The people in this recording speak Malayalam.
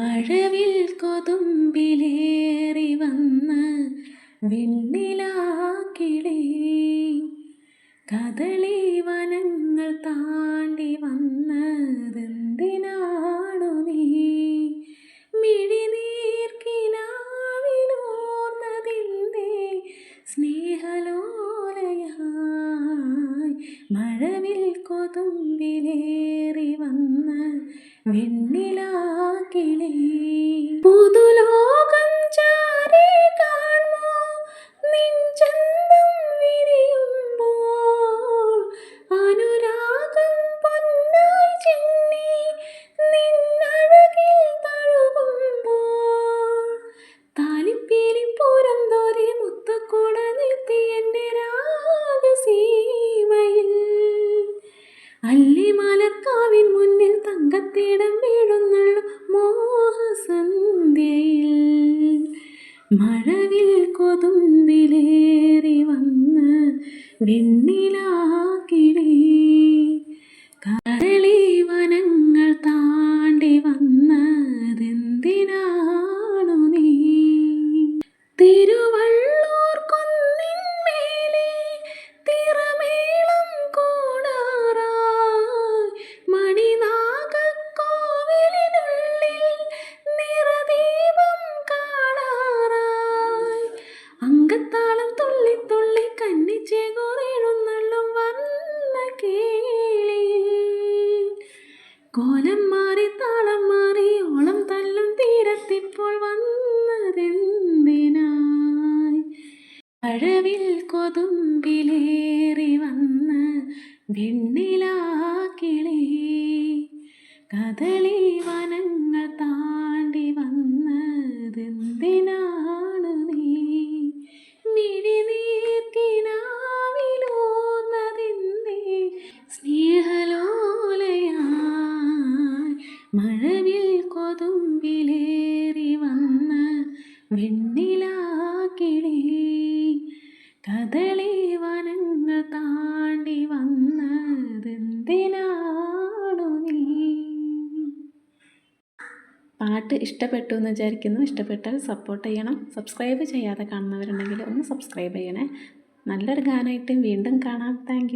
മഴവിൽ കൊതുമ്പിലേറി വന്ന് വെണ്ണിലാക്കിളി കദളി വനങ്ങൾ താണ്ടി വന്നതെന്തിനാണു നീ. മിഴിനീർക്കിനാവിനോർന്നതിന്റെ സ്നേഹലോലയായി. മഴവിൽ കൊതുമ്പിലേറി വന്ന് വെണ്ണിലാക്കിളി അല്ലിമലർക്കാവിൻ മുന്നിൽ തങ്കത്തിടം വീഴുന്നുള്ളു മോഹസന്ധ്യയിൽ. മഴവിൽ കൊതുമ്പിലേറി വന്ന് വെണ്ണിലാക്കിളി കോലം മാറി താളം മാറി ഓളം തല്ലും തീരത്തിപ്പോൾ വന്നതെന്തിനായി? അഴവിൽ കൊതുമ്പിലേറി വന്ന് വെണ്ണിലാക്കിളി കദളി വനങ്ങൾ വെണ്ണിലാക്കിളി കദളി വനങ്ങൾ താണ്ടി വന്നതെന്തിനാണു നീ? പാട്ട് ഇഷ്ടപ്പെട്ടു എന്ന് വിചാരിക്കുന്നു. ഇഷ്ടപ്പെട്ടാൽ സപ്പോർട്ട് ചെയ്യണം. സബ്സ്ക്രൈബ് ചെയ്യാതെ കാണുന്നവരുണ്ടെങ്കിൽ ഒന്ന് സബ്സ്ക്രൈബ് ചെയ്യണേ. നല്ലൊരു ഗാനമായിട്ട് വീണ്ടും കാണാം. താങ്ക്